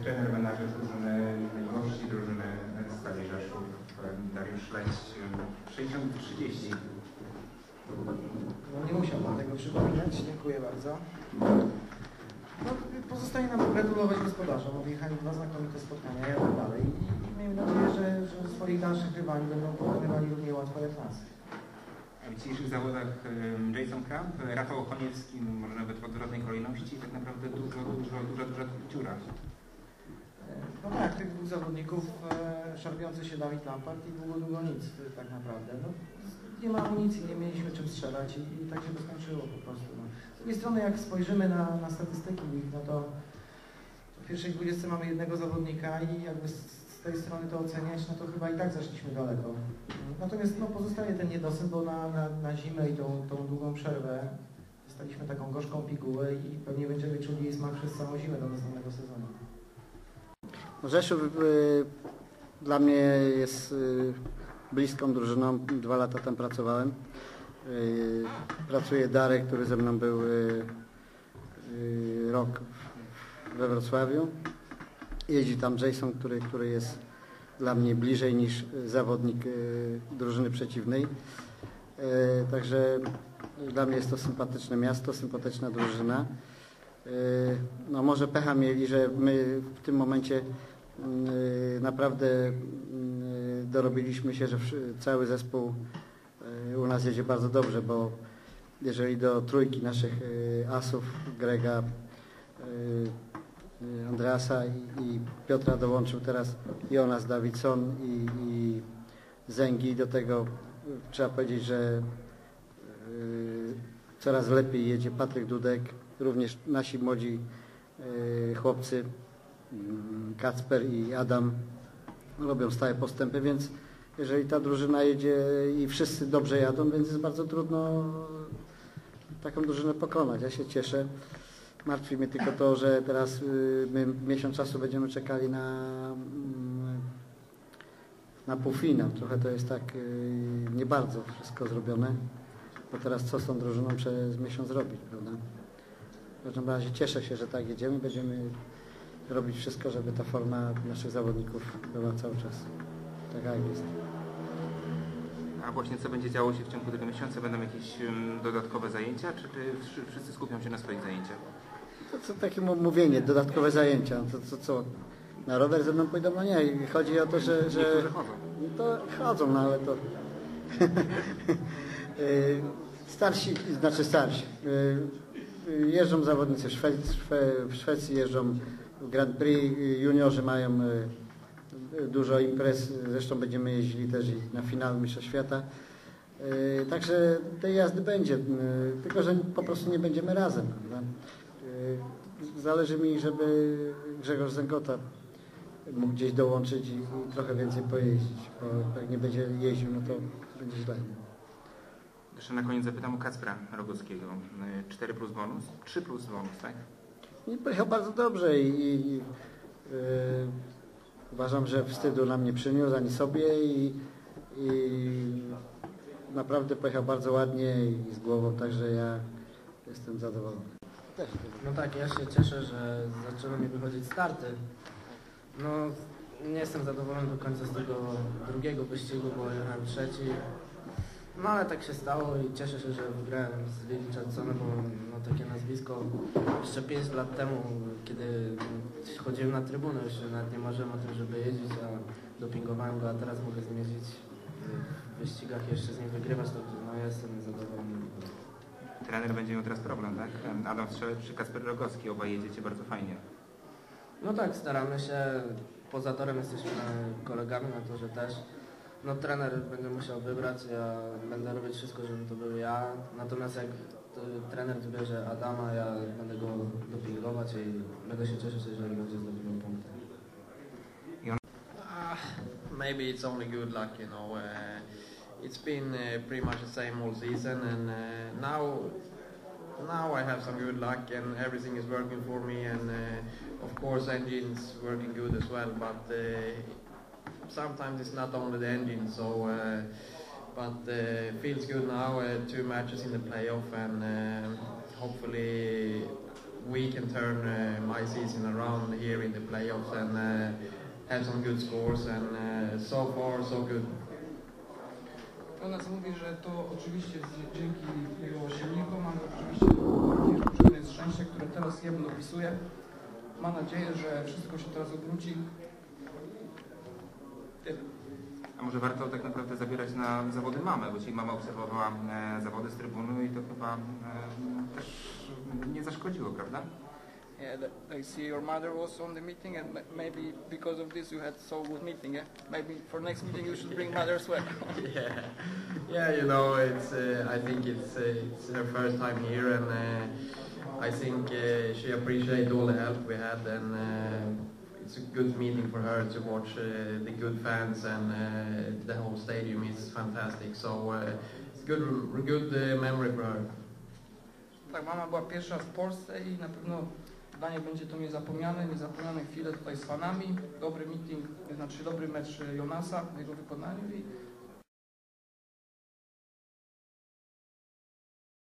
trener menadżer drużyny gości, drużyny Stali Rzeszów, Dariusz Leć, 60-30. No nie musiał pan tego przypominać, dziękuję bardzo. No, pozostaje nam gratulować gospodarzom, odjechali dwa znakomite spotkania, jadą dalej i, miejmy nadzieję, że, że swoich dalszych rywali będą pokonywali równie łatwo jak nas. W dzisiejszych zawodach Jason Camp, Rafał Choniewski, może nawet w odwrotnej kolejności, tak naprawdę dużo, dużo, dużo, duża dziura. No tak, tych dwóch zawodników, e, szarpiący się Dawid Lampard i długo, długo nic e, tak naprawdę. No, nie ma amunicji, nie mieliśmy czym strzelać i, i tak się to skończyło po prostu. No. Z drugiej strony jak spojrzymy na, na statystyki no to w pierwszej dwudziestce mamy jednego zawodnika i jakby z, z tej strony to oceniać, no to chyba i tak zaszliśmy daleko. Natomiast no, pozostaje ten niedosyt, bo na, na, na zimę i tą, tą długą przerwę dostaliśmy taką gorzką pigułę i pewnie będziemy czuli jej smak przez całą zimę do następnego sezonu. Rzeszów dla mnie jest y, bliską drużyną. Dwa lata tam pracowałem. Y, pracuje Darek, który ze mną był y, rok we Wrocławiu. Jeździ tam Jason, który, który jest dla mnie bliżej niż zawodnik drużyny przeciwnej. Także dla mnie jest to sympatyczne miasto, sympatyczna drużyna. No może pecha mieli, że my w tym momencie naprawdę y, dorobiliśmy się, że cały zespół y, u nas jedzie bardzo dobrze, bo jeżeli do trójki naszych y, asów, Grega, y, y, Andreasa i, Piotra dołączył teraz Jonas Davidson i, i Zęgi. Do tego y, trzeba powiedzieć, że y, coraz lepiej jedzie Patryk Dudek, również nasi młodzi y, chłopcy Kacper i Adam robią stałe postępy, więc jeżeli ta drużyna jedzie i wszyscy dobrze jadą, więc jest bardzo trudno taką drużynę pokonać. Ja się cieszę. Martwi mnie tylko to, że teraz y, my miesiąc czasu będziemy czekali na, mm, na półfinał. Trochę to jest tak y, nie bardzo wszystko zrobione, bo teraz co z tą drużyną przez miesiąc robić, prawda? W każdym razie cieszę się, że tak jedziemy. Będziemy robić wszystko, żeby ta forma naszych zawodników była cały czas taka jak jest. A właśnie co będzie działo się w ciągu tego miesiąca? Będą jakieś dodatkowe zajęcia, czy, czy wszy- wszyscy skupią się na swoich zajęciach? To co takie mówienie, dodatkowe zajęcia. To co, co, na rower ze mną pójdą? No nie, chodzi o to, że... że Niektórzy chodzą. No to chodzą, no ale to... Y, starsi, znaczy starsi. Y, y, Jeżdżą zawodnicy w Szwecji, w Szwecji jeżdżą Grand Prix, y, juniorzy mają y, dużo imprez, zresztą będziemy jeździli też i na finał Mistrzostw Świata. Y, Także tej jazdy będzie, tylko że po prostu nie będziemy razem. Zależy mi, żeby Grzegorz Zęgota mógł gdzieś dołączyć i, trochę więcej pojeździć, bo jak nie będzie jeździł, no to będzie źle. Jeszcze na koniec zapytam o Kacpra Rogowskiego. 4 plus bonus? 3 plus bonus, tak? I pojechał bardzo dobrze i, i yy, uważam, że wstydu nam nie przyniósł ani sobie i, i naprawdę pojechał bardzo ładnie i z głową, także ja jestem zadowolony. No tak, ja się cieszę, że zaczęły mi wychodzić starty. No, nie jestem zadowolony do końca z tego drugiego wyścigu, bo jechałem trzeci. No ale tak się stało i cieszę się, że wygrałem z Lili Richardsonem, bo no, takie nazwisko jeszcze 5 lat temu, kiedy chodziłem na trybunę, już nawet nie marzyłem o tym, żeby jeździć, a dopingowałem go, a teraz mogę z nim jeździć w wyścigach, jeszcze z nim wygrywać, to no, ja jestem zadowolony. Trener będzie miał teraz problem, tak? Adam Strzelec czy Kacper Rogowski, obaj jedziecie bardzo fajnie. No tak, staramy się. Poza torem jesteśmy kolegami na torze też. No trener będzie musiał wybrać, ja będę robić wszystko, żeby to był ja. Natomiast jak trener wybierze Adama, ja będę go dopingować i będę się cieszyć, jeżeli będzie zdobywał punkty. Uh, maybe it's only good luck, you know. Uh, it's been uh, pretty much the same all season, and uh, now, now I have some good luck, and everything is working for me, and uh, of course, engines working good as well. But uh, sometimes it's not only the engine, so. Uh, but uh, feels good now. Uh, two matches in the playoff, and uh, hopefully we can turn uh, my season around here in the playoffs and uh, have some good scores. And so far, so good. Mówi, że to oczywiście dzięki jego silnikom, ale oczywiście przyczyny jest szczęście, które teraz jemu dopisuje. Ma nadzieję, że wszystko się teraz obróci. A może warto tak naprawdę zabierać na zawody mamę, bo dzisiaj mama obserwowała e, zawody z trybuny i to chyba e, też nie zaszkodziło, prawda? Yeah, that, I see your mother was on the meeting, and ma- maybe because of this you had so good meeting. Yeah, maybe for next meeting you should bring mother as well. yeah, yeah. You know, it's. Uh, I think it's uh, it's her first time here, and uh, I think uh, she appreciated all the help we had, and uh, it's a good meeting for her to watch uh, the good fans, and uh, the whole stadium is fantastic. So uh, it's good, good uh, memory for her. Tak, mama była pierwsza w Polsce i na pewno dla niej będzie to niezapomniane, niezapomniane chwile tutaj z fanami. Dobry meeting, znaczy dobry mecz Jonasa w jego wykonaniu i